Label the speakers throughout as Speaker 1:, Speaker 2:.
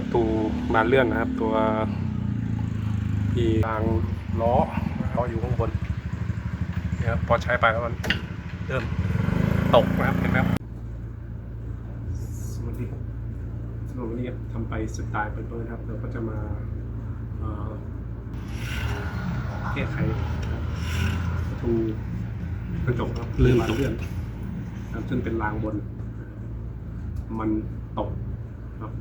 Speaker 1: ประตูบานเลื่อนนะครับ ตัวที่รางล้อล้ออยู่ข้างบนเนี่ยครับพอใช้ไปแล้วมันเริ่มตกนะครับเห็นไหมครับสวัสดีครับสำหรับวันนี้ทำไปสไตล์เปิดๆนะครับเราก็จะมาเอ่อแก้ไขนะครับประตูกระจกครับ
Speaker 2: เลื่อน
Speaker 1: บานเลื่อนนะครับซึ่งเป็นรางบน มันตกครับ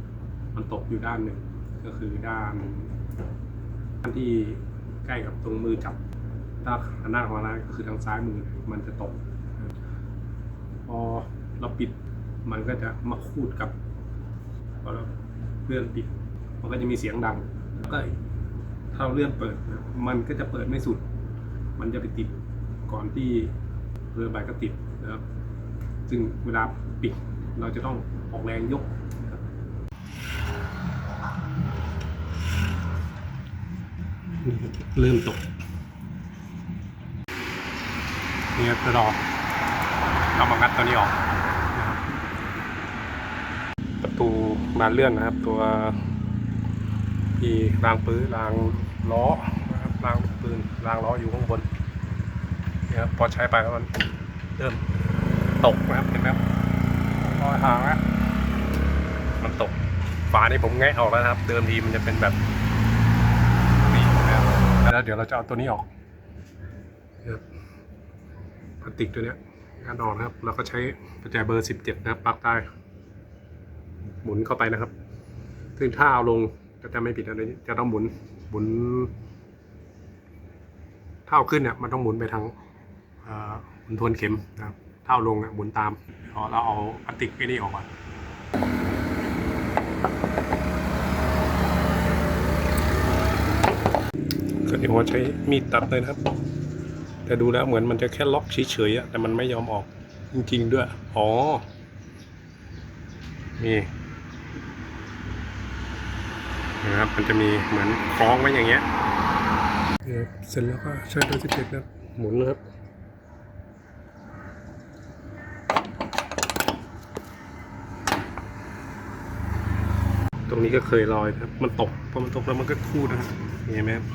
Speaker 1: มันตกอยู่ด้านหนึ่งก็คือด้านด้านที่ใกล้กับตรงมือจับด้านหน้าของเราก็คือทางซ้ายมือมันจะตก พอเราปิดมันก็จะมาคูดกับพอเราเลื่อนปิด มันก็จะมีเสียงดังแล้วก็ถ้าเราเลื่อนเปิด มันก็จะเปิดไม่สุด มันจะไปติดก่อนที่เรือใบก็ติดนะครับ ซึ่งเวลาปิดเราจะต้องออกแรงยกนะครับ เริ่มตกนี่ครับเราเรามางัดตัวนี้ออกประตูบานเลื่อนนะครับ ตัวที่รางปื้อรางล้อนะครับรางปืนรางล้ออยู่ข้างบนนี่ครับพอใช้ไปแล้วมันเริ่มตกนะครับเห็นไหมครับรอยหางอะมันตกฝานี่ผมแงะออกแล้วนะครับ เดิมทีมันจะเป็นแบบ แล้วเดี๋ยวเราจะเอาตัวนี้ออกนะครับพลาสติกตัวเนี้ยงานออกนะครับ เราก็ใช้ประแจเบอร์สิบเจ็ดนะครับปลั๊กใต้หมุนเข้าไปนะครับ ซึ่งถ้าเอาลงก็จะไม่ผิดอันนี้จะต้องหมุนหมุนถ้าเอาขึ้นเนี่ยมันต้องหมุนไปทางหมุนทวนเข็มนะครับถ้าเอาลงเนี่ยหมุนตามพอเราเอาพลาสติกไอ้นี่ออกก่อน ก็เดี๋ยวว่าใช้มีดตัดเลยนะครับ แต่ดูแล้วเหมือนมันจะแค่ล็อกเฉยๆแต่มันไม่ยอมออกจริงๆด้วย อ๋อ นี่นะครับ มันจะมีเหมือนคล้องไว้อย่างเงี้ย เสร็จแล้วก็ใช้ตัวสิบเจ็ดนะหมุนนะครับตรงนี้ก็เคยลอยนะครับ มันตก พอมันตกแล้วมันก็คูดนะครับเห็นไหมครับ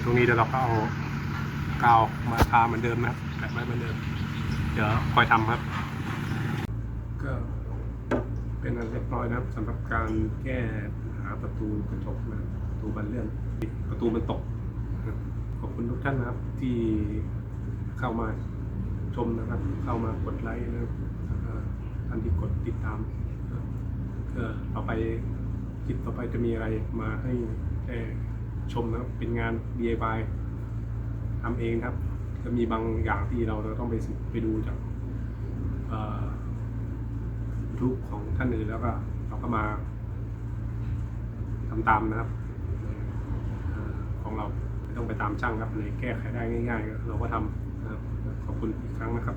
Speaker 1: ยวตรงนี้เดี๋ยวเราก็เอากาวมาทาเหมือนเดิมนะครับแบบไม่เหมือนเดิม เดี๋ยวคอยทำครับ ก็เป็นอันเรียบร้อยนะครับสำหรับการแก้หาประตูกระจกนะครับประตูบันเลื่อนประตูมันตก ขอบคุณทุกท่านนะครับที่เข้ามาชมนะครับ เข้ามากดไลค์นะครับท่านที่กดติดตามก็ต่อไปคลิปต่อไปจะมีอะไรมาให้ได้ ชมนะครับเป็นงาน DIY ทำเองครับ จะมีบางอย่างที่เราเราต้องไปไปดูจากทูบของท่านอื่นแล้วก็เราก็มาทำตามนะครับอของเราไม่ต้องไปตามช่างครับเลยแก้ไขได้ง่าย ๆ เราก็ทำนะครับขอบคุณอีกครั้งนะครับ